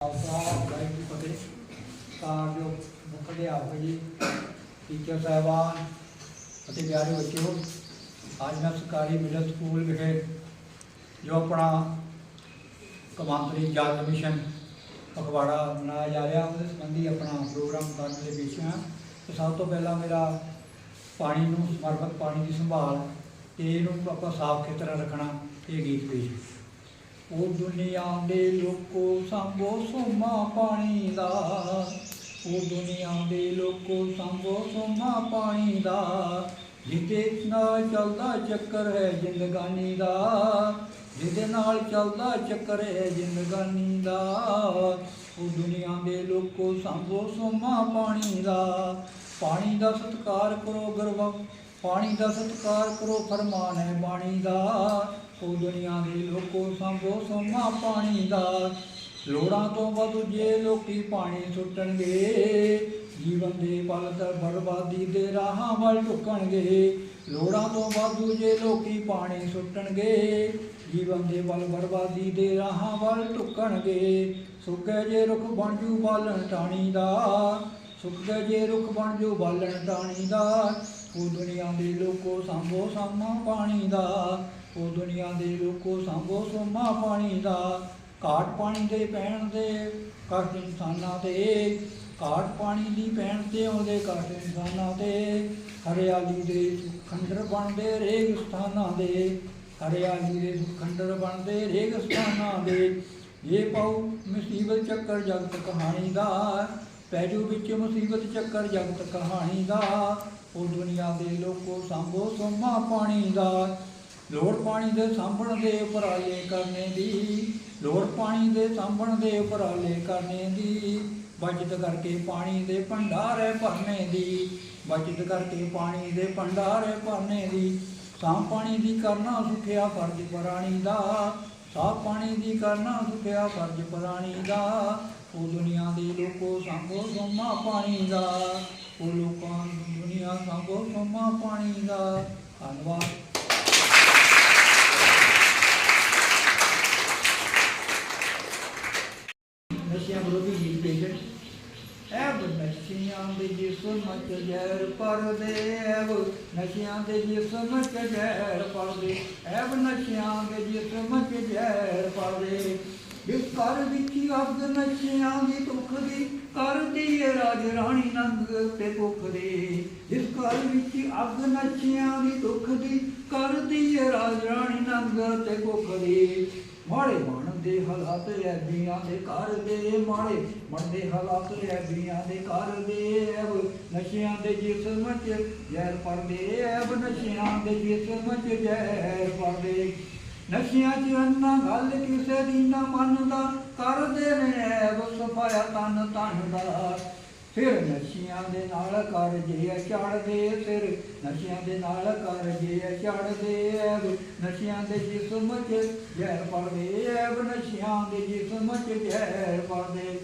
ਖਾਲਸਾ, ਵਾਹਿਗੁਰੂ ਜੀ ਫਤਿਹ। ਤਾਂ ਜੋ ਮੁੱਖ ਅਧਿਆਪਕ ਜੀ ਟੀਚਰ ਸਾਹਿਬਾਨ ਅਤੇ ਪਿਆਰੇ ਬੱਚਿਓ, ਅੱਜ ਮੈਂ ਸਰਕਾਰੀ ਮਿਡਲ ਸਕੂਲ ਵਿਖੇ ਜੋ ਆਪਣਾ ਕਮਾਂਤਰੀ ਜਲ ਮਿਸ਼ਨ ਪਖਵਾੜਾ ਮਨਾਇਆ ਜਾ ਰਿਹਾ, ਉਹਦੇ ਸੰਬੰਧੀ ਆਪਣਾ ਪ੍ਰੋਗਰਾਮ ਕਰਨ ਦੇ ਵਿੱਚ ਹਾਂ ਤੇ ਸਭ ਤੋਂ ਪਹਿਲਾਂ ਮੇਰਾ ਪਾਣੀ ਨੂੰ ਸਮਰਪਿਤ ਪਾਣੀ ਦੀ ਸੰਭਾਲ, ਤੇ ਇਹਨੂੰ ਆਪਾਂ ਸਾਫ਼ ਖੇਤਰ ਰੱਖਣਾ, ਇਹ ਗੀਤ ਪੇਸ਼ ਉਹ ਦੁਨੀਆ ਦੇ ਲੋਕੋ ਸੰਭੋ ਸੋਮਾ ਪਾਣੀ ਦਾ। ਉਹ ਦੁਨੀਆ ਦੇ ਲੋਕੋ ਸੰਭੋ ਸੋਮਾ ਪਾਣੀ ਦਾ। ਜਿਹਦੇ ਨਾਲ ਚੱਲਦਾ ਚੱਕਰ ਹੈ ਜ਼ਿੰਦਗਾਨੀ ਦਾ। ਜਿਹਦੇ ਨਾਲ ਚੱਲਦਾ ਚੱਕਰ ਹੈ ਜ਼ਿੰਦਗਾਨੀ ਦਾ। ਉਹ ਦੁਨੀਆ ਦੇ ਲੋਕੋ ਸੰਭੋ ਸੋਮਾ ਪਾਣੀ ਦਾ। ਪਾਣੀ ਦਾ ਸਤਿਕਾਰ ਕਰੋ ਗਰਵ ਪਾਣੀ ਦਾ ਸਤਿਕਾਰ ਕਰੋ ਫਰਮਾਨ ਹੈ ਬਾਣੀ ਦਾ। ਉਹ ਦੁਨੀਆ ਦੇ ਲੋਕੋ ਸੰਭੋ ਸੋਮਾ ਪਾਣੀ ਦਾ। ਲੋੜਾਂ ਤੋਂ ਵੱਧ ਜੇ ਲੋਕੀ ਪਾਣੀ ਸੁੱਟਣਗੇ, ਜੀਵਨ ਦੇ ਪਲ ਦਰ ਬਰਬਾਦੀ ਦੇ ਰਾਹਾਂ ਵੱਲ ਢੁਕਣਗੇ। ਲੋੜਾਂ ਤੋਂ ਵਾਧੂ ਜੇ ਲੋਕੀ ਪਾਣੀ ਸੁੱਟਣਗੇ, ਜੀਵਨ ਦੇ ਵੱਲ ਬਰਬਾਦੀ ਦੇ ਰਾਹਾਂ ਵੱਲ ਢੁਕਣਗੇ। ਸੁੱਕੇ ਜੇ ਰੁੱਖ ਬਣ ਜੂ ਬਾਲਣ ਟਾਣੀ ਦਾ ਸੁੱਕੇ ਗਏ ਜੇ ਰੁੱਖ ਬਣ ਜੋ ਬਾਲਣ ਟਾਣੀ ਦਾ। ਉਹ ਦੁਨੀਆ ਦੇ ਲੋਕੋ ਸੰਭੋ ਸਾਮਾ ਪਾਣੀ ਦਾ। ਉਹ ਦੁਨੀਆ ਦੇ ਲੋਕੋ ਸੰਭੋ ਸੋਮਾ ਪਾਣੀ ਦਾ, ਘਾਟ ਪਾਣੀ ਦੇ ਪੈਣ ਦੇ ਕਸ਼ਟ ਇਨਸਾਨਾਂ ਤੇ, ਘਾਟ ਪਾਣੀ ਦੀ ਪੈਣ ਤੇ ਆਉਂਦੇ ਕਸ਼ਟ ਇਨਸਾਨਾਂ ਤੇ। ਹਰਿਆਲੀ ਦੇ ਖੰਡਰ ਬਣਦੇ ਰੇਗ ਸਥਾਨਾਂ ਦੇ, ਹਰਿਆਲੀ ਦੇ ਖੰਡਰ ਬਣਦੇ ਰੇਗ ਸਥਾਨਾਂ ਦੇ। ਇਹ ਪਾਉ ਮੁਸੀਬਤ ਚੱਕਰ ਜਗਤ ਕਹਾਣੀ ਦਾ ਪੈਜੂ ਵਿੱਚ ਮੁਸੀਬਤ ਚੱਕਰ ਜਗਤ ਕਹਾਣੀ ਦਾ। ਉਹ ਦੁਨੀਆ ਦੇ ਲੋਕੋ ਸੰਭੋ ਸੋਮਾ ਪਾਣੀ ਦਾ ਲੋੜ ਪਾਣੀ ਦੇ ਸਾਂਭਣ ਦੇ ਉਪਰਾਲੇ ਕਰਨੇ ਦੀ, ਲੋੜ ਪਾਣੀ ਦੇ ਸਾਂਭਣ ਦੇ ਉਪਰਾਲੇ ਕਰਨੇ ਦੀ, ਬਚਤ ਕਰਕੇ ਪਾਣੀ ਦੇ ਭੰਡਾਰੇ ਭਰਨੇ ਦੀ, ਬਚਤ ਕਰਕੇ ਪਾਣੀ ਦੇ ਭੰਡਾਰੇ ਭਰਨੇ ਦੀ। ਸਾਂਭ ਪਾਣੀ ਦੀ ਕਰਨਾ ਸੁਖਿਆ ਫਰਜ਼ ਪਰਾਣੀ ਦਾ ਸਾਹ ਪਾਣੀ ਦੀ ਕਰਨਾ ਸੁਖਿਆ ਫਰਜ਼ ਪਰਾਣੀ ਦਾ। ਉਹ ਦੁਨੀਆ ਦੇ ਲੋਕੋ ਸੰਭੋ ਸੋਮਾ ਪਾਣੀ ਦਾ, ਉਹ ਲੋਕਾਂ ਦੀ ਦੁਨੀਆ ਸੰਭੋ ਸੋਮਾ ਪਾਣੀ ਦਾ। ਧੰਨਵਾਦ ਨਸ਼ਿਆਂ ਵਿਰੋਧੀ ਗੀਤ ਪੇਸ਼ ਐਬ ਨਸ਼ਿਆਂ ਦੇ ਜਿਸਮ ਚ ਜ਼ਹਿਰ ਪਰਦੇ ਐਬ ਨਸ਼ਿਆਂ ਦੇ ਜਿਸਮ ਚ ਜ਼ਹਿਰ ਪਰਦੇ ਐਬ ਨਸ਼ਿਆਂ ਦੇ ਜਿਸਮ ਚ ਜ਼ਹਿਰ ਪਰਦੇ ਇਸ ਕਰ ਵਿੱਚ ਅੱਗ ਨਸ਼ਿਆਂ ਦੀ ਦੁੱਖ ਦੀ ਕਰਦੀ ਹੈ ਰਾਜ ਰਾਣੀ ਨੰਗ ਤੇ ਭੁੱਖ ਦੀ। ਇਸ ਘਰ ਵਿੱਚ ਅੱਗ ਨਸ਼ਿਆਂ ਦੀ ਦੁੱਖ ਦੀ ਕਰਦੀ ਹੈ ਰਾਜ ਰਾਣੀ ਨੰਗ ਤੇ ਭੁੱਖ ਦੀ। ਮਾੜੇ ਮਨ ਦੇ ਹਾਲਾਤ ਐਬੀਆਂ ਦੇ ਘਰ ਦੇ ਮਾੜੇ ਮਨ ਦੇ ਹਾਲਾਤ ਐਬੀਆਂ ਦੇ ਘਰ ਦੇ ਐਬ, ਨਸ਼ਿਆਂ ਦੇ ਜਿਸਮ ਚ ਜ਼ਹਿਰ ਪਰਦੇ ਐਬ ਨਸ਼ਿਆਂ ਦੇ ਜਿਸਮ ਚ ਜ਼ਹਿਰ ਪਰਦੇ ਨਸ਼ਿਆਂ ਚ ਅੰਨਾ ਗੱਲ ਕਿਸੇ ਦੀ ਨਾ ਮੰਨਦਾ, ਕਰਦੇ ਨੇ ਐਬ ਸਫਾਇਆ ਤਨ ਤਨ ਦਾ। ਫਿਰ ਨਸ਼ਿਆਂ ਦੇ ਨਾਲ ਕਰ ਜੇ ਚੜਦੇ ਫਿਰ ਨਸ਼ਿਆਂ ਦੇ ਨਾਲ ਕਰ ਜੇ ਚੜਦੇ ਐਬ ਨਸ਼ਿਆਂ ਦੇ ਜਿਸਮ ਚ ਜ਼ਹਿਰ ਪੜਦੇ ਐਬ ਨਸ਼ਿਆਂ ਦੇ ਜਿਸਮ ਚ ਜ਼ਹਿਰ ਪੜਦੇ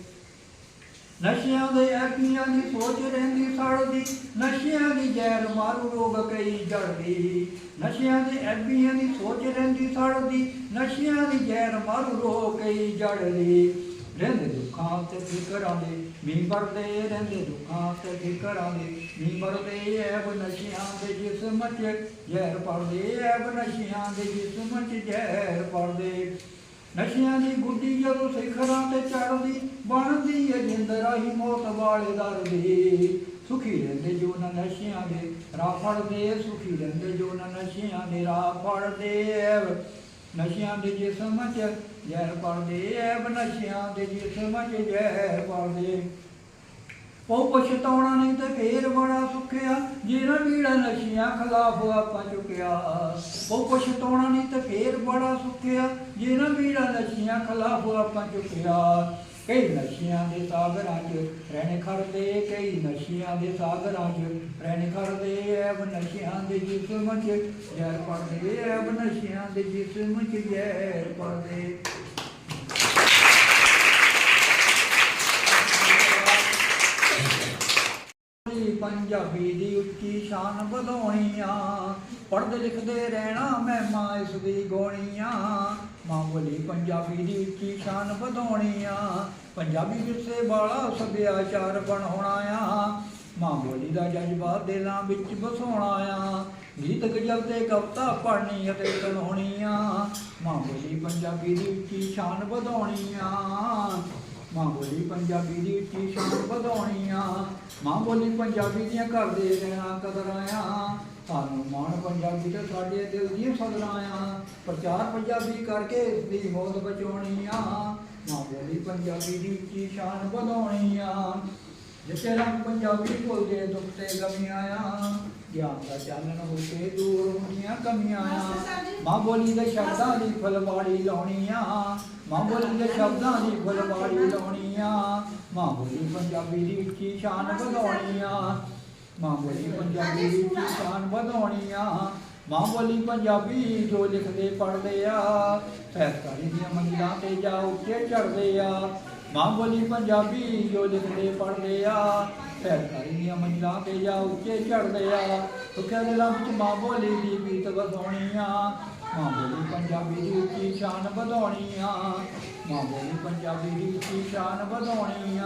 ਨਸ਼ਿਆਂ ਦੇ ਐਕੀਆਂ ਦੀ ਸੋਚ ਰਹਿੰਦੀ ਸੜਦੀ ਨਸ਼ਿਆਂ ਦੀ ਜ਼ਹਿਰ ਮਾਰੂ ਰੋਗ ਕਈ ਜੜਦੀ। ਨਸ਼ਿਆਂ ਦੇ ਐਬੀਆਂ ਦੀ ਸੋਚ ਰਹਿੰਦੀ ਸੜਦੀ ਨਸ਼ਿਆਂ ਦੀ ਜ਼ਹਿਰ ਮਾਰੂ ਰੋਗ ਕਈ ਜੜਦੀ। ਰਹਿੰਦੇ ਦੁੱਖਾਂ ਤੇ ਫਿਕਰਾਂ ਦੇ, ਮੀਂਹ ਵਰਦੇ ਰਹਿੰਦੇ ਦੁੱਖਾਂ ਤੇ ਫਿਕਰਾਂ ਦੇ, ਮੀਂਹ ਵਰਦੇ ਐਬ ਨਸ਼ਿਆਂ ਦੇ ਜਿਸਮ ਚ ਜ਼ਹਿਰ ਪੜਦੇ ਐਬ ਨਸ਼ਿਆਂ ਦੇ ਜਿਸਮ ਚ ਜ਼ਹਿਰ ਪੜਦੇ ਨਸ਼ਿਆਂ ਦੀ ਗੁੱਡੀ ਜਦੋਂ ਸਿਖਰਾਂ ਤੇ ਚੜਦੀ ਬਣਦੀ ਏ ਜਿੰਦ ਰਾਹੀ ਮੌਤ ਵਾਲੇ ਦਰ ਦੀ ਸੁਖੀ ਰਹਿੰਦੇ ਜੋ ਨਾ ਨਸ਼ਿਆਂ ਦੇ ਰਾਹ ਫੜਦੇ, ਸੁਖੀ ਰਹਿੰਦੇ ਜੋ ਨਾ ਨਸ਼ਿਆਂ ਦੇ ਰਾਹ ਫੜਦੇ ਐ ਨਸ਼ਿਆਂ ਦੇ ਜਿਸਮ ਚ ਜ਼ਹਿਰ ਪੜਦੇ ਐ ਨਸ਼ਿਆਂ ਦੇ ਜਿਸਮ ਚ ਜ਼ਹਿਰ ਪੜਦੇ ਉਹ ਪਛਤਾਉਣਾ ਨਹੀਂ ਤੇ ਫੇਰ ਬੜਾ ਸੁਖਿਆ ਜਿਹੜਾ ਵੀੜਾ ਨਸ਼ਿਆਂ ਖਿਲਾਫ ਆਪਾਂ ਚੁੱਕਿਆ। ਉਹ ਪਛਤਾਉਣਾ ਨਹੀਂ ਤੇ ਫੇਰ ਬੜਾ ਸੁਖਿਆ ਜਿਹੜਾ ਵੀੜਾ ਨਸ਼ਿਆਂ ਖਿਲਾਫ ਆਪਾਂ ਚੁੱਕਿਆ। ਕਈ ਨਸ਼ਿਆਂ ਦੇ ਸਾਗਰਾਂ 'ਚ ਰਹਿਣ ਖੜਦੇ, ਕਈ ਨਸ਼ਿਆਂ ਦੇ ਸਾਗਰਾਂ 'ਚ ਰਹਿਣ ਖੜਦੇ ਐ ਨਸ਼ਿਆਂ ਦੇ ਜਿਸਮ 'ਚ ਜ਼ਹਿਰ ਪੜਦੇ ਐ ਨਸ਼ਿਆਂ ਦੇ ਜਿਸਮ 'ਚ ਜ਼ਹਿਰ ਪੜਦੇ। ਪੰਜਾਬੀ ਦੀ ਉੱਚੀ ਸ਼ਾਨ ਵਧੋਈਆਂ ਪੜ੍ਹਦੇ ਲਿਖਦੇ ਰਹਿਣਾ ਮੈਂ ਮਾਂ ਇਸ ਦੀ ਗੋਣੀਆਂ। ਮਾਂ ਬੋਲੀ ਪੰਜਾਬੀ ਦੀ ਉੱਚੀ ਸ਼ਾਨ ਵਧਾਉਣੀਆਂ। ਪੰਜਾਬੀ ਵਿਰਸੇ ਵਾਲਾ ਸੱਭਿਆਚਾਰ ਬਣਾਉਣਾ ਆ ਮਾਂ ਬੋਲੀ ਦਾ ਜਜ਼ਬਾ ਦਿਲਾਂ ਵਿੱਚ ਵਸਾਉਣਾ ਆ ਗੀਤ ਗਜ਼ਲ ਤੇ ਕਵਿਤਾ ਪੜ੍ਹਨੀ ਅਤੇ ਸੁਣਾਉਣੀ ਆ ਮਾਂ ਬੋਲੀ ਪੰਜਾਬੀ ਦੀ ਉੱਚੀ ਸ਼ਾਨ ਵਧਾਉਣੀ ਆ ਮਾਂ ਬੋਲੀ ਪੰਜਾਬੀ ਦੀ ਉੱਚੀ ਸ਼ਾਨ ਵਧਾਉਣੀ ਆ ਮਾਂ ਬੋਲੀ ਪੰਜਾਬੀ ਦੀਆਂ ਕਰਦੇ ਰਹਿਣਾ ਕਦਰਾਂ ਆ। ਸਾਨੂੰ ਮਾਣ ਪੰਜਾਬੀ ਤੇ ਸਾਡੇ ਦਿਲ ਦੀਆਂ ਸਦਰਾਂ ਆ। ਪ੍ਰਚਾਰ ਪੰਜਾਬੀ ਕਰਕੇ ਇਸ ਦੀ ਹੋਂਦ ਬਚਾਉਣੀ ਆ। ਮਾਂ ਬੋਲੀ ਪੰਜਾਬੀ ਦੀ ਉੱਚੀ ਸ਼ਾਨ ਵਧਾਉਣੀ ਆ। ਜਿੱਥੇ ਰੰਗ ਪੰਜਾਬੀ ਬੋਲਦੇ ਦੁੱਖ ਤੇ ਗਮੀਆਂ ਆ। ਗਿਆਨ ਦਾ ਚਾਨਣ ਹੋ ਕੇ ਦੂਰ ਹੁੰਦੀਆਂ ਕਮੀਆਂ ਆ। ਮਾਂ ਬੋਲੀ ਦੇ ਸ਼ਬਦਾਂ ਦੀ ਫੁਲਵਾੜੀ ਲਾਉਣੀ ਆ। ਮਾਂ ਬੋਲੀ ਦੇ ਸ਼ਬਦਾਂ ਦੀ ਫੁਲਵਾੜੀ ਲਾਉਣੀ ਆ। ਮਾਂ ਬੋਲੀ ਪੰਜਾਬੀ ਦੀ ਉੱਚੀ ਸ਼ਾਨ ਵਧਾਉਣੀ ਆ। ਮਾਂ ਬੋਲੀ ਪੰਜਾਬੀ ਦੀ ਸ਼ਾਨ ਵਧਾਉਣੀ ਆ ਮਾਂ ਬੋਲੀ ਪੰਜਾਬੀ ਜੋ ਲਿਖਦੇ ਪੜ੍ਹਦੇ ਆ। ਸਹਿਤਕਾਰੀ ਦੀਆਂ ਮੰਜ਼ਿਲਾਂ ਤੇ ਜਾ ਉੱਚੇ ਚੜ੍ਹਦੇ ਆ। ਮਾਂ ਬੋਲੀ ਪੰਜਾਬੀ ਜੋ ਲਿਖਦੇ ਪੜ੍ਹਦੇ ਆ। ਸਹਿਤਕਾਰੀ ਦੀਆਂ ਮੰਜ਼ਿਲਾਂ ਤੇ ਜਾ ਉੱਚੇ ਚੜ੍ਹਦੇ ਆ। ਸੁਖਿਆ ਦਿਲਾਂ ਵਿੱਚ ਮਾਂ ਬੋਲੀ ਦੀ ਗੀਤ ਵਧਾਉਣੀ ਆ ਮਾਂ ਬੋਲੀ ਪੰਜਾਬੀ ਦੀ ਉੱਚੀ ਸ਼ਾਨ ਵਧਾਉਣੀ ਆ ਮਾਂ ਬੋਲੀ ਪੰਜਾਬੀ ਦੀ ਉੱਚੀ ਸ਼ਾਨ ਵਧਾਉਣੀ